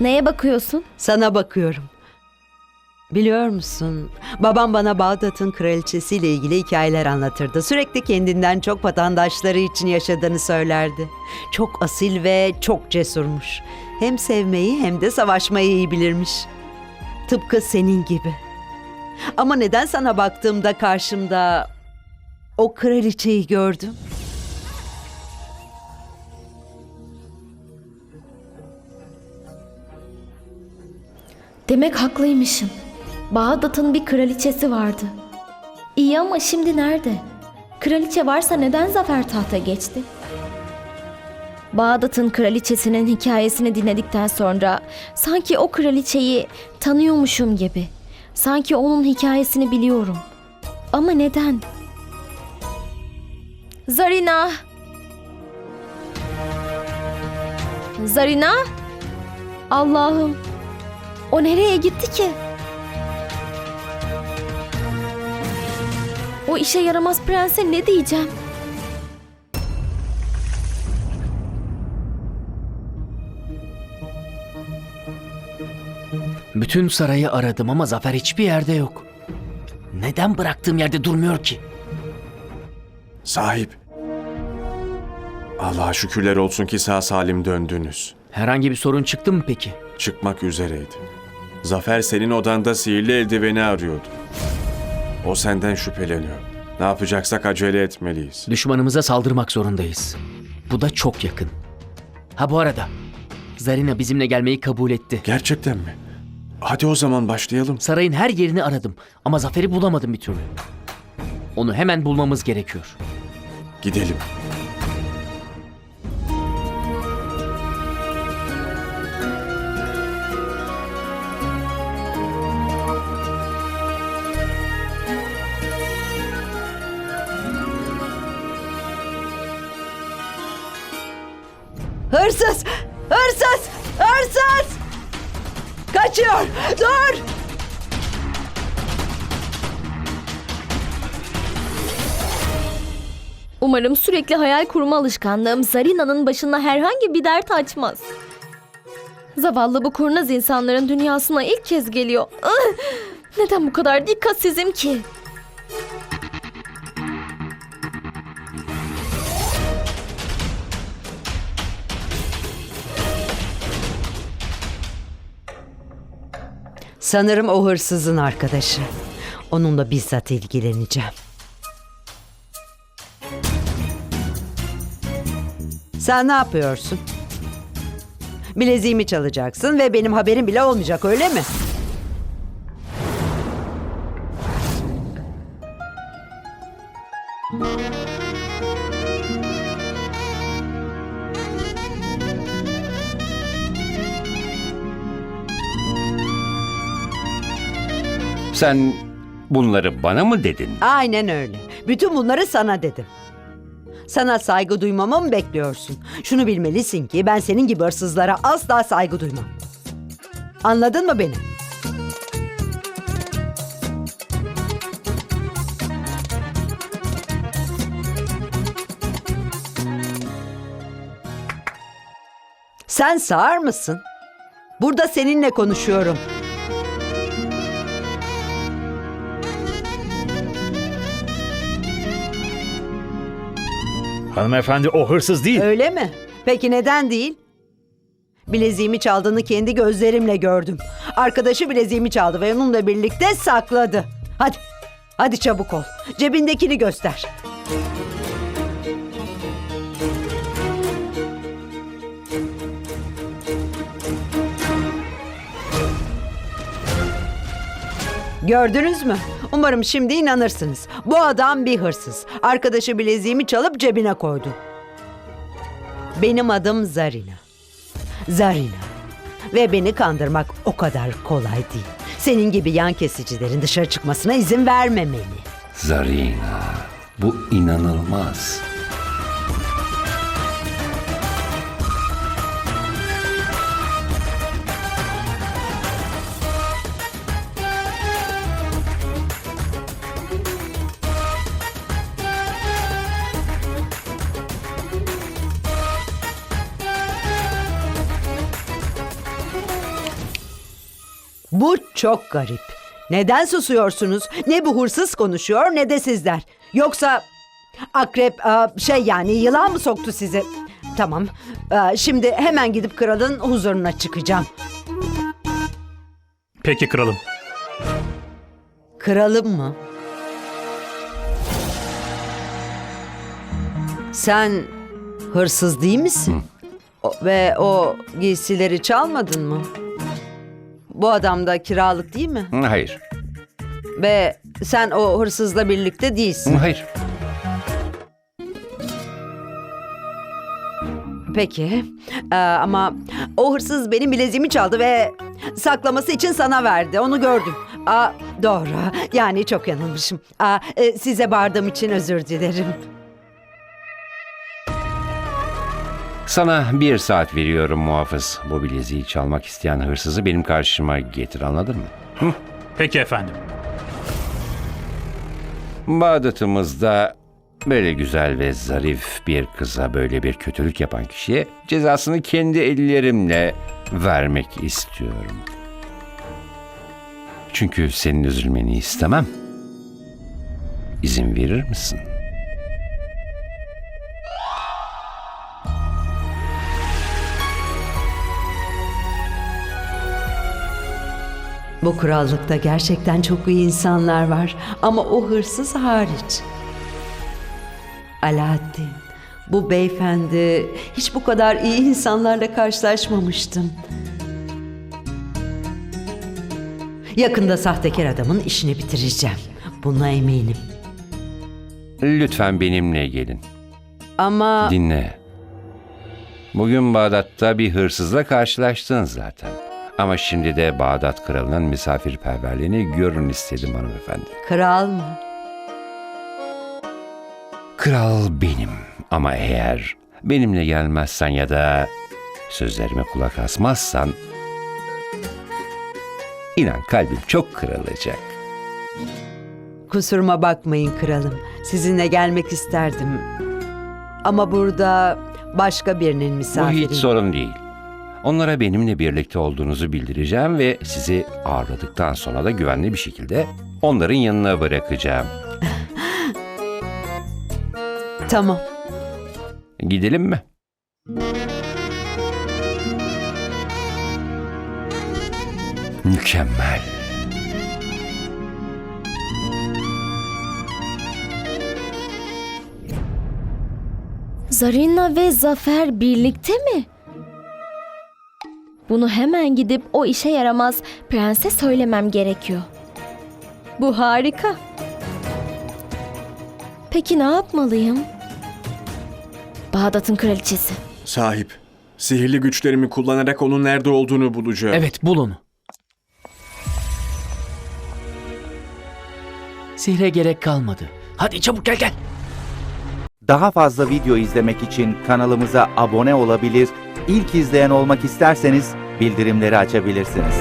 Neye bakıyorsun? Sana bakıyorum. Biliyor musun? Babam bana Bağdat'ın kraliçesiyle ilgili hikayeler anlatırdı. Sürekli kendinden çok vatandaşları için yaşadığını söylerdi. Çok asil ve çok cesurmuş. Hem sevmeyi hem de savaşmayı iyi bilirmiş. Tıpkı senin gibi. Ama neden sana baktığımda karşımda o kraliçeyi gördüm? Demek haklıymışım. Bağdat'ın bir kraliçesi vardı. İyi ama şimdi nerede? Kraliçe varsa neden zafer tahta geçti? Bağdat'ın kraliçesinin hikayesini dinledikten sonra sanki o kraliçeyi tanıyormuşum gibi. Sanki onun hikayesini biliyorum. Ama neden? Zarina! Zarina! Allah'ım! O nereye gitti ki? O işe yaramaz prense ne diyeceğim? Bütün sarayı aradım ama Zafer hiçbir yerde yok. Neden bıraktığım yerde durmuyor ki? Sahip. Allah'a şükürler olsun ki sağ salim döndünüz. Herhangi bir sorun çıktı mı peki? Çıkmak üzereydi. Zafer senin odanda sihirli eldiveni arıyordu. O senden şüpheleniyor. Ne yapacaksak acele etmeliyiz. Düşmanımıza saldırmak zorundayız. Bu da çok yakın. Ha bu arada Zarina bizimle gelmeyi kabul etti. Gerçekten mi? Hadi o zaman başlayalım. Sarayın her yerini aradım ama Zafer'i bulamadım bir türlü. Onu hemen bulmamız gerekiyor. Gidelim. Hırsız! Hırsız! Hırsız! Kaçıyor! Dur! Umarım sürekli hayal kurma alışkanlığım Zarina'nın başına herhangi bir dert açmaz. Zavallı bu kurnaz insanların dünyasına ilk kez geliyor. Ah! Neden bu kadar dikkatsizim ki? Sanırım o hırsızın arkadaşı. Onunla bizzat ilgileneceğim. Sen ne yapıyorsun? Bileziğimi çalacaksın ve benim haberim bile olmayacak öyle mi? Sen bunları bana mı dedin? Aynen öyle. Bütün bunları sana dedim. Sana saygı duymamı mı bekliyorsun? Şunu bilmelisin ki ben senin gibi hırsızlara asla saygı duymam. Anladın mı beni? Sen sağır mısın? Burada seninle konuşuyorum. Hanımefendi o hırsız değil. Öyle mi? Peki neden değil? Bileziğimi çaldığını kendi gözlerimle gördüm. Arkadaşı bileziğimi çaldı ve onunla birlikte sakladı. Hadi, hadi çabuk ol. Cebindekini göster. Gördünüz mü? Umarım şimdi inanırsınız. Bu adam bir hırsız. Arkadaşı bileziğimi çalıp cebine koydu. Benim adım Zarina. Zarina. Ve beni kandırmak o kadar kolay değil. Senin gibi yan kesicilerin dışarı çıkmasına izin vermemeli. Zarina, bu inanılmaz. Bu çok garip. Neden susuyorsunuz? Ne bu hırsız konuşuyor ne de sizler. Yoksa akrep şey yani yılan mı soktu sizi? Tamam. Şimdi hemen gidip kralın huzuruna çıkacağım. Peki kralım. Kralım mı? Sen hırsız değil misin? O- ve o giysileri çalmadın mı? Bu adam da kiralık değil mi? Hayır. Ve sen o hırsızla birlikte değilsin. Hayır. Peki. Ee, ama o hırsız benim bileziğimi çaldı ve saklaması için sana verdi. Onu gördüm. Aa, doğru. Yani çok yanılmışım. Aa, e, size bağırdığım için özür dilerim. Sana bir saat veriyorum muhafız. Bu bileziği çalmak isteyen hırsızı benim karşıma getir anladın mı? Peki efendim. Bağdat'ımızda böyle güzel ve zarif bir kıza böyle bir kötülük yapan kişiye cezasını kendi ellerimle vermek istiyorum. Çünkü senin üzülmeni istemem. İzin verir misin? Bu krallıkta gerçekten çok iyi insanlar var ama o hırsız hariç. Alaaddin, bu beyefendi hiç bu kadar iyi insanlarla karşılaşmamıştım. Yakında sahtekar adamın işini bitireceğim. Buna eminim. Lütfen benimle gelin. Ama Dinle. Bugün Bağdat'ta bir hırsızla karşılaştın zaten. Ama şimdi de Bağdat kralının misafirperverliğini görün istedim hanımefendi. kral mı? Kral benim. Ama eğer benimle gelmezsen ya da sözlerime kulak asmazsan inan kalbim çok kırılacak. Kusuruma bakmayın kralım. Sizinle gelmek isterdim. Ama burada başka birinin Bu misafiri. hiç sorun değil. Onlara benimle birlikte olduğunuzu bildireceğim ve sizi ağırladıktan sonra da güvenli bir şekilde onların yanına bırakacağım. Tamam. Gidelim mi? Mükemmel. Zarina ve Zafer birlikte mi? Bunu hemen gidip o işe yaramaz prense söylemem gerekiyor. Bu harika. Peki ne yapmalıyım? Bağdat'ın kraliçesi. Sahip, sihirli güçlerimi kullanarak onun nerede olduğunu bulacağım. Evet bul onu. Sihre gerek kalmadı. Hadi çabuk gel gel. Daha fazla video izlemek için kanalımıza abone olabilir, ilk izleyen olmak isterseniz bildirimleri açabilirsiniz.